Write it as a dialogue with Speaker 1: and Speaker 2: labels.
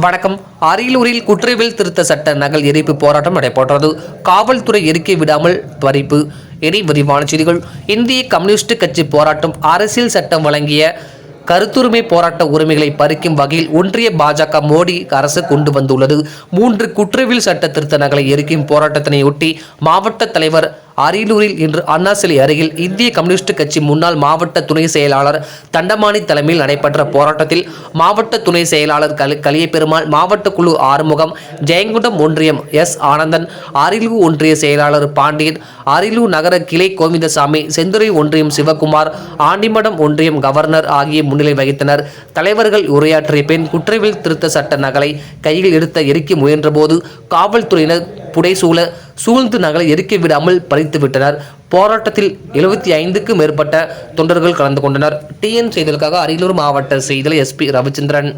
Speaker 1: வணக்கம். அரியலூரில் குற்றவியல் திருத்த சட்ட நகல் எரிப்பு போராட்டம் நடைபெற்றது. காவல்துறை எரிக்கை விடாமல் பறிப்பு இனி விரிவான செய்திகள். இந்திய கம்யூனிஸ்ட் கட்சி போராட்டம் அரசியல் சட்டம் வழங்கிய கருத்துரிமை போராட்ட உரிமைகளை பறிக்கும் வகையில் ஒன்றிய பாஜக மோடி அரசு கொண்டு வந்துள்ளது. மூன்று குற்றவியல் சட்ட திருத்த நகலை எரிக்கும் போராட்டத்தினையொட்டி மாவட்ட தலைவர் அரியலூரில் இன்று அண்ணா சிலை அருகில் இந்திய கம்யூனிஸ்ட் கட்சி முன்னாள் மாவட்ட துணை செயலாளர் தண்டமானி தலைமையில் நடைபெற்ற போராட்டத்தில் மாவட்ட துணை செயலாளர் கலி கலியபெருமாள் மாவட்ட குழு ஆறுமுகம் ஜெயங்குண்டம் ஒன்றியம் எஸ். ஆனந்தன் அரியலூர் ஒன்றிய செயலாளர் பாண்டியன் அரியலூர் நகர கிளை கோவிந்தசாமி செந்துறை ஒன்றியம் சிவகுமார் ஆண்டிமடம் ஒன்றியம் கவர்னர் ஆகிய முன்னிலை வகித்தனர். தலைவர்கள் உரையாற்றிய பின் குற்றவியல் திருத்த சட்ட நகலை கையில் எடுத்த எரிக்க முயன்றபோது காவல்துறையினர் புடைசூழ சூழ்ந்து நகலை எரிக்க விடாமல் பறித்து விட்டனர். போராட்டத்தில் எழுபத்தி ஐந்துக்கும் மேற்பட்ட தொண்டர்கள் கலந்து கொண்டனர். டிஎன் செய்தலுக்காக அரியலூர் மாவட்ட செய்தியில் எஸ்பி ரவிச்சந்திரன்.